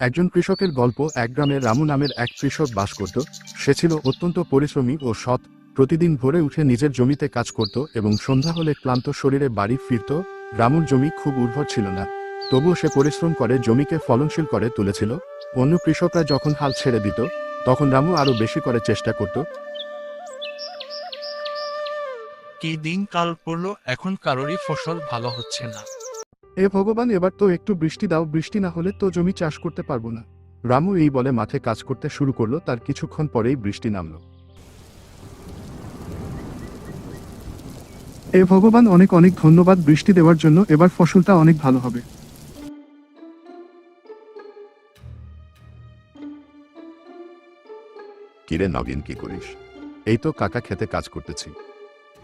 একজন কৃষকের গল্প এক গ্রামে রামু নামের এক কৃষক বাস করত। সে ছিল অত্যন্ত পরিশ্রমী ও সৎ, প্রতিদিন ভোরে উঠে নিজের জমিতে কাজ করত এবং সন্ধ্যা হলে ক্লান্ত শরীরে বাড়ি ফিরত। রামুর জমি খুব উর্বর ছিল না, তবুও সে পরিশ্রম করে জমিকে ফলনশীল করে তুলেছিল। অন্য কৃষকরা যখন হাল ছেড়ে দিত, তখন রামু আরও বেশি করে চেষ্টা করত। কি দিন কাল পড়ল, এখন কারোরই ফসল ভালো হচ্ছে না। এ ভগবান, এবার তো একটু বৃষ্টি দাও, বৃষ্টি না হলে তো জমি চাষ করতে পারব না। রামু এই বলে মাঠে কাজ করতে শুরু করল, তার কিছুক্ষণ পরেই বৃষ্টি নামলো। এ ভগবান, অনেক অনেক ধন্যবাদ বৃষ্টি দেওয়ার জন্য, এবার ফসলটা অনেক ভালো হবে। কিরে নগিন, কি করিস? এই তো কাকা খেতে কাজ করতেছি।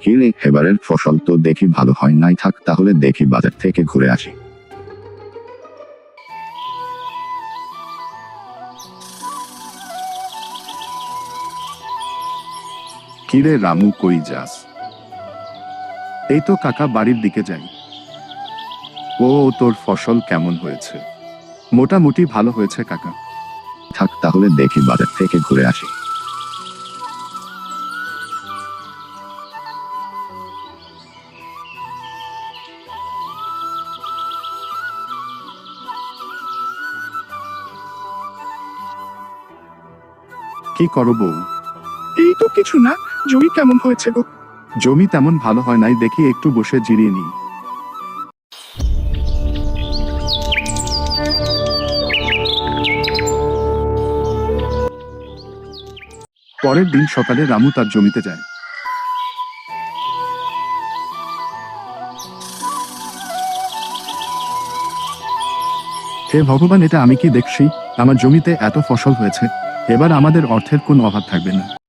কিরে এবারের ফসল তো দেখি ভালো হয় নাই থাক তাহলে দেখি বাজার থেকে ঘুরে আসি। কিরে রামু কই যাস? এই তো কাকা বাড়ির দিকে যাই। ও তোর ফসল কেমন হয়েছে? মোটামুটি ভালো হয়েছে কাকা। থাক তাহলে দেখি বাজার থেকে ঘুরে আসি। কি করো বউ এই তো কিছু না জমি কেমন হয়েছে গো? জমি তেমন ভালো হয় নাই দেখি একটু বসে জিরিয়ে নিই। পরের দিন সকালে রামু তার জমিতে যায়। হে ভগবান এটা আমি কি দেখছি? আমার জমিতে এত ফসল হয়েছে। এবার আমাদের অর্থের কোনো অভাব থাকবে না।